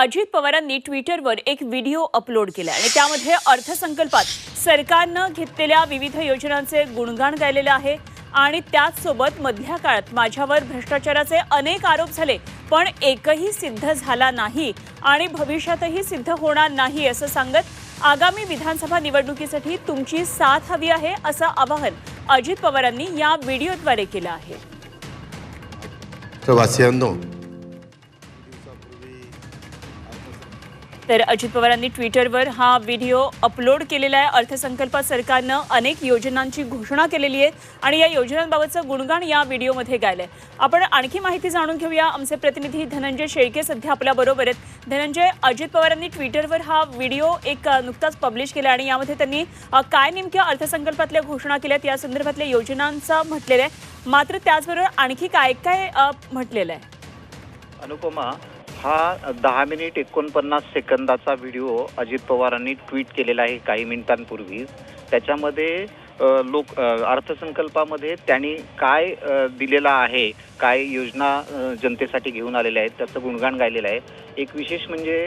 अजित पवारांनी ट्विटरवर एक व्हिडिओ अपलोड केला आणि त्यामध्ये अर्थसंकल्पात सरकारनं घेतलेल्या विविध योजनांचे गुणगान गायलेलं आहे आणि त्याचसोबत मधल्या काळात माझ्यावर भ्रष्टाचाराचे अनेक आरोप झाले पण एकही सिद्ध झाला नाही आणि भविष्यातही सिद्ध होणार नाही असं सांगत आगामी विधानसभा निवडणुकीसाठी तुमची साथ हवी आहे असं आवाहन अजित पवारांनी या व्हिडिओद्वारे केलं आहे. तर अजित पवारांनी ट्विटरवर हा व्हिडिओ अपलोड केलेला आहे. अर्थसंकल्पात सरकारनं अनेक योजनांची घोषणा केलेली आहे आणि या योजनांबाबतचं गुणगान या व्हिडिओमध्ये गायलंय. आपण आणखी माहिती जाणून घेऊया. आमचे प्रतिनिधी धनंजय शेळके सध्या आपल्याबरोबर आहेत. धनंजय अजित पवारांनी ट्विटरवर हा व्हिडिओ एक नुकताच पब्लिश केला आणि यामध्ये त्यांनी काय नेमक्या अर्थसंकल्पातल्या घोषणा केल्यात या संदर्भातल्या योजनांचा म्हटलेलं आहे. मात्र त्याचबरोबर आणखी काय काय म्हटलेलं आहे? अनुपमा हा दहा मिनिट एकोणपन्नास सेकंदाचा व्हिडिओ अजित पवारांनी ट्विट केलेला आहे काही मिनिटांपूर्वी. त्याच्यामध्ये लोक अर्थसंकल्पामध्ये त्यांनी काय दिलेलं आहे काय योजना जनतेसाठी घेऊन आलेल्या आहेत त्याचं गुणगान गायलेलं आहे. एक विशेष म्हणजे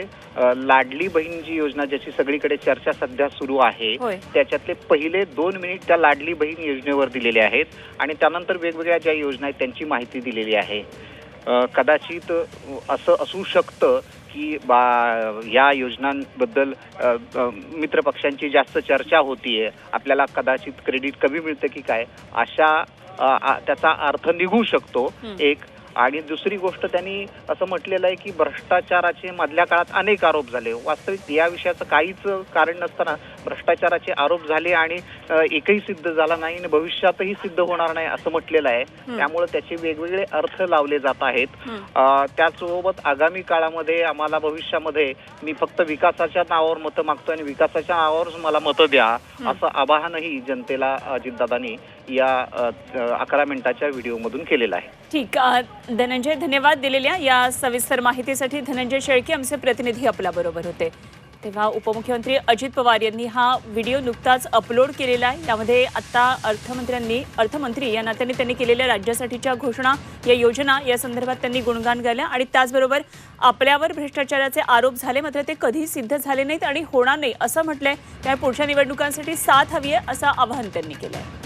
लाडली बहीण जी योजना ज्याची सगळीकडे चर्चा सध्या सुरू आहे त्याच्यातले पहिले दोन मिनिट त्या लाडली बहीण योजनेवर दिलेले आहेत आणि त्यानंतर वेगवेगळ्या ज्या योजना आहेत त्यांची माहिती दिलेली आहे. कदाचित असं असू शकतं की बा या योजनांबद्दल मित्रपक्षांची जास्त चर्चा होतीये. आपल्याला कदाचित क्रेडिट कमी मिळतं की काय? अशा त्याचा अर्थ निघू शकतो. एक आणि दुसरी गोष्ट त्यांनी असं म्हटलेलं आहे की भ्रष्टाचाराचे मधल्या काळात अनेक आरोप झाले वास्तविक या विषयाचं काहीच कारण नसताना भ्ष्टाचाराचे आरोप झाले आणि एकही सिद्ध झाला नाही आणि भविष्यातही सिद्ध होणार नाही असं म्हटलेलं आहे. त्यामुळे त्याचे वेगवेगळे अर्थ लावले जात आहेत त्याचसोबत आगामी काळामध्ये आम्हाला भविष्यामध्ये मी फक्त विकासाच्या नावावर मतं मागतो आणि विकासाच्या नावावरच मला मतं द्या. असं आवाहनही जनतेला अजितदादांनी या अकरा मिनिटाच्या व्हिडिओमधून केलेलं आहे. ठीक धनंजय धन्यवाद दिलेल्या या सविस्तर माहितीसाठी. धनंजय शेळके आमचे प्रतिनिधी आपल्या बरोबर होते. तेव्हा उपमुख्यमंत्री अजित पवार यांनी हा व्हिडिओ नुकताच अपलोड केलेला आहे. यामध्ये आत्ता अर्थमंत्र्यांनी अर्थमंत्री या नात्याने त्यांनी केलेल्या राज्यासाठीच्या घोषणा या योजना या संदर्भात त्यांनी गुणगान गायलं आणि त्याचबरोबर आपल्यावर भ्रष्टाचाराचे आरोप झाले मात्र ते कधी सिद्ध झाले नाहीत आणि होणार नाही असं म्हटलंय. त्या पुढच्या निवडणुकांसाठी साथ हवी आहे असं आवाहन त्यांनी केलं आहे